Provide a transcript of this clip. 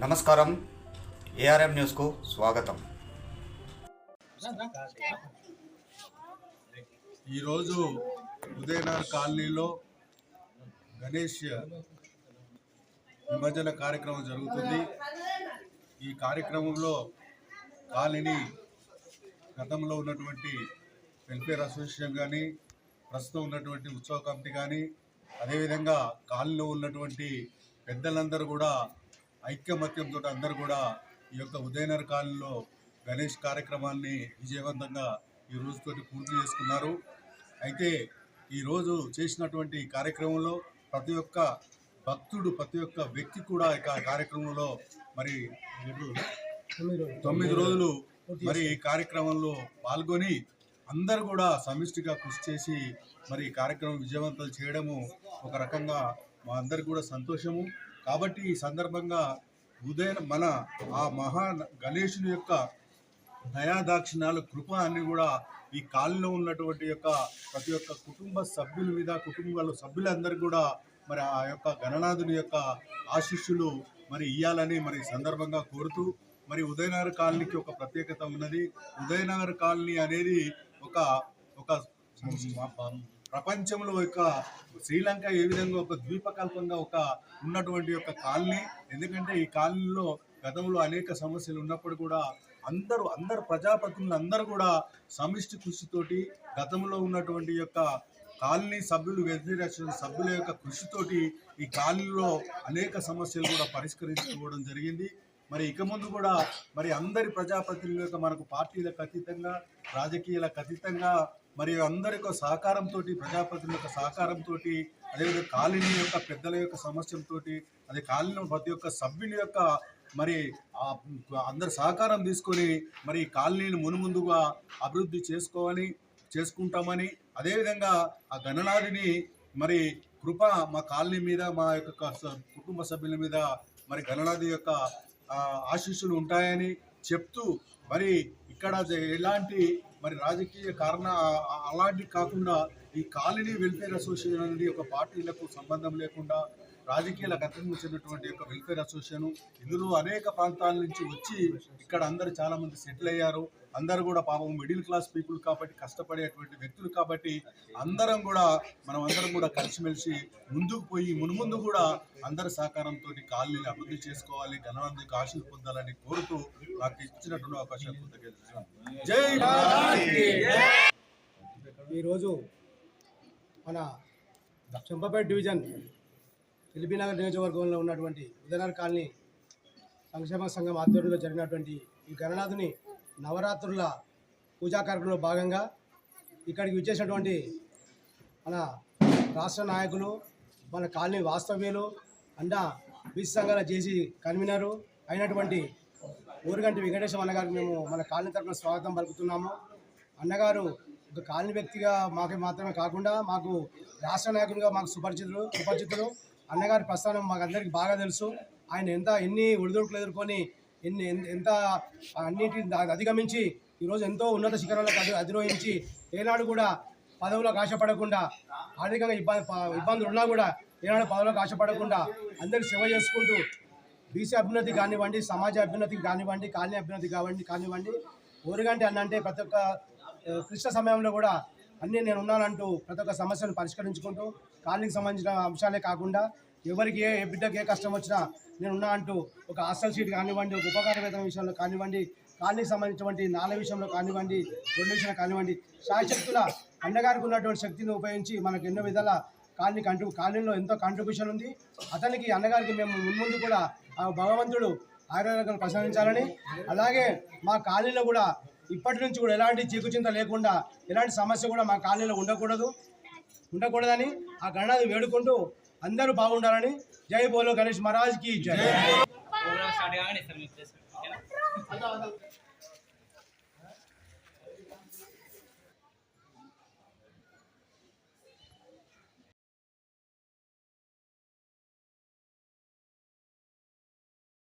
నమస్కారం. ఏఆర్ఎం న్యూస్కు స్వాగతం. ఈరోజు ఉదయనగర్ కాలనీలో గణేష్ నిమజ్జన కార్యక్రమం జరుగుతుంది. ఈ కార్యక్రమంలో కాలనీ గతంలో ఉన్నటువంటి వెల్ఫేర్ అసోసియేషన్ కానీ ప్రస్తుతం ఉన్నటువంటి ఉత్సవ కమిటీ కానీ అదేవిధంగా కాలనీలో ఉన్నటువంటి పెద్దలందరూ కూడా ఐక్యమత్యంతో అందరూ కూడా ఈ యొక్క ఉదయనర్ కాలనీలో గణేష్ కార్యక్రమాన్ని విజయవంతంగా ఈ రోజుతోటి పూర్తి చేసుకున్నారు. అయితే ఈరోజు చేసినటువంటి కార్యక్రమంలో ప్రతి ఒక్క భక్తుడు ప్రతి ఒక్క వ్యక్తి కూడా ఈ కార్యక్రమంలో మరి తొమ్మిది రోజులు మరి ఈ కార్యక్రమంలో పాల్గొని అందరు కూడా సమిష్టిగా కృషి చేసి మరి ఈ కార్యక్రమం విజయవంతం చేయడము ఒక రకంగా మా అందరికి కూడా సంతోషము. కాబట్టి ఈ సందర్భంగా ఉదయం మన ఆ మహా గణేశుని యొక్క దయాదాక్షిణాలు కృప అన్ని కూడా ఈ కాలంలో ఉన్నటువంటి యొక్క ప్రతి ఒక్క కుటుంబ సభ్యుల మీద కుటుంబాల సభ్యులందరూ కూడా మరి ఆ యొక్క గణనాథుని యొక్క ఆశీస్సులు మరి ఇవ్వాలని మరి ఈ సందర్భంగా కోరుతూ మరి ఉదయనగర్ కాలనీకి ఒక ప్రత్యేకత ఉన్నది. ఉదయనగర్ కాలనీ అనేది ఒక ఒక ప్రపంచంలో ఒక శ్రీలంక ఏ విధంగా ఒక ద్వీపకల్పంగా ఒక ఉన్నటువంటి ఒక కాలనీ. ఎందుకంటే ఈ కాలనీలో గతంలో అనేక సమస్యలు ఉన్నప్పుడు కూడా అందరూ అందరు ప్రజాప్రతినిధులు అందరూ కూడా సమిష్టి కృషితోటి గతంలో ఉన్నటువంటి యొక్క కాలనీ సభ్యులు వెల్ఫేర్ సభ్యుల యొక్క కృషితోటి ఈ కాలనీలో అనేక సమస్యలు కూడా పరిష్కరించుకోవడం జరిగింది. మరి ఇక ముందు కూడా మరి అందరి ప్రజాప్రతినిధుల యొక్క మనకు పార్టీలకు అతీతంగా రాజకీయాలకు అతీతంగా మరియు అందరి యొక్క సహకారంతో ప్రజాప్రతినిధుల యొక్క సహకారంతో అదేవిధంగా కాలనీ యొక్క పెద్దల యొక్క సమస్యలతో అదే కాలనీ ప్రతి ఒక్క సభ్యుల యొక్క మరి అందరి సహకారం తీసుకొని మరి కాలనీని మునుముందుగా అభివృద్ధి చేసుకోవాలి చేసుకుంటామని అదేవిధంగా ఆ గణనాథుని మరి కృప మా కాలనీ మీద మా యొక్క కుటుంబ సభ్యుల మీద మరి గణనాథి యొక్క ఆశీస్సులు ఉంటాయని చెప్తూ మరి ఇక్కడ ఎలాంటి మరి రాజకీయ కారణ అలాంటివి అలాంటి కాకుండా ఈ కాలనీ వెల్ఫేర్ అసోసియేషన్ అనేది ఒక పార్టీలకు సంబంధం లేకుండా రాజకీయాలకు చెందినటువంటి యొక్క వెల్ఫేర్ అసోసియేషన్ ఇందులో అనేక ప్రాంతాల నుంచి వచ్చి ఇక్కడ అందరు చాలా మంది సెటిల్ అయ్యారు. అందరూ కూడా పాపం మిడిల్ క్లాస్ పీపుల్ కాబట్టి కష్టపడేటువంటి వ్యక్తులు కాబట్టి అందరం కూడా మనం అందరం కూడా కలిసిమెలిసి ముందుకు పోయి మునుముందు కూడా అందరి సహకారంతో కాలనీని అభివృద్ధి చేసుకోవాలి గణనందుకు ఆశలు పొందాలని కోరుతూ నాకు ఇచ్చినటువంటి అవకాశం జై ఈరోజు మన చెంపపేట డివిజన్ ఎల్బీనగర్ నియోజకవర్గంలో ఉన్నటువంటి ఉదయనగర్ కాలనీ సంక్షేమ సంఘం ఆధ్వర్యంలో జరిగినటువంటి ఈ గణనాథుని నవరాత్రుల పూజా కార్యక్రమంలో భాగంగా ఇక్కడికి విచ్చేసినటువంటి మన రాష్ట్ర నాయకులు మన కాలనీ వాస్తవ్యులు అండ బీసీ సంఘాల జేసీ కన్వీనరు అయినటువంటి ఊరుగంటి వెంకటేశ్వర అన్నగారికి మేము మన కాలనీ తరఫున స్వాగతం పలుకుతున్నాము. అన్నగారు ఒక కాలనీ వ్యక్తిగా మాకు మాత్రమే కాకుండా మాకు రాష్ట్ర నాయకునిగా మాకు సుపరిచితులు సుపరిచితులు. అన్నగారి ప్రస్థానం మాకు అందరికీ బాగా తెలుసు. ఆయన ఎంత ఎన్ని ఒడిదొడుకులు ఎదుర్కొని ఎన్ని ఎంత అన్నిటిని అధిగమించి ఈరోజు ఎంతో ఉన్నత శిఖరాలకు అధి అధిరోహించి ఏనాడు కూడా పదవులకు ఆశపడకుండా ఆర్థికంగా ఇబ్బంది ఇబ్బందులు ఉన్నా కూడా ఏనాడు పదవులకు ఆశపడకుండా అందరికి సేవ చేసుకుంటూ బీసీ అభ్యున్నతి కానివ్వండి సమాజ అభ్యున్నతికి కానివ్వండి కాలనీ అభ్యున్నతి కావండి కానివ్వండి ఊరుగంటి అన్నంటే ప్రతి ఒక్క కృష్ణ క్లిష్ట సమయంలో కూడా అన్నీ నేను ఉన్నానంటూ ప్రతి ఒక్క సమస్యను పరిష్కరించుకుంటూ కాలనీకి సంబంధించిన అంశాలే కాకుండా ఎవరికి ఏ ఏ బిడ్డకి ఏ కష్టం వచ్చినా నేను ఉన్నా అంటూ ఒక హాస్టల్ సీట్ కానివ్వండి ఒక ఉపకార వేతన విషయంలో కానివ్వండి కాలనీకి సంబంధించినటువంటి నాల విషయంలో కానివ్వండి రెండు విషయంలో కానివ్వండి శాశక్తుల అన్నగారికి ఉన్నటువంటి శక్తిని ఉపయోగించి మనకు ఎన్నో విధాల కాలనీ కంట్రి కాలనీలో ఎంతో కాంట్రిబ్యూషన్ ఉంది. అతనికి అన్నగారికి మేము మున్ముందు కూడా ఆ భగవంతుడు ఆరోగ్యాలను ప్రసాదించాలని అలాగే మా కాలనీలో కూడా ఇప్పటి నుంచి కూడా ఎలాంటి చీకుచింత లేకుండా ఎలాంటి సమస్య కూడా మా కాలనీలో ఉండకూడదు. ఉండకూడదని ఆ గణాన్ని వేడుకుంటూ అందరూ బాగుండాలని జై బోలో గణేష్ మహారాజ్కి జై.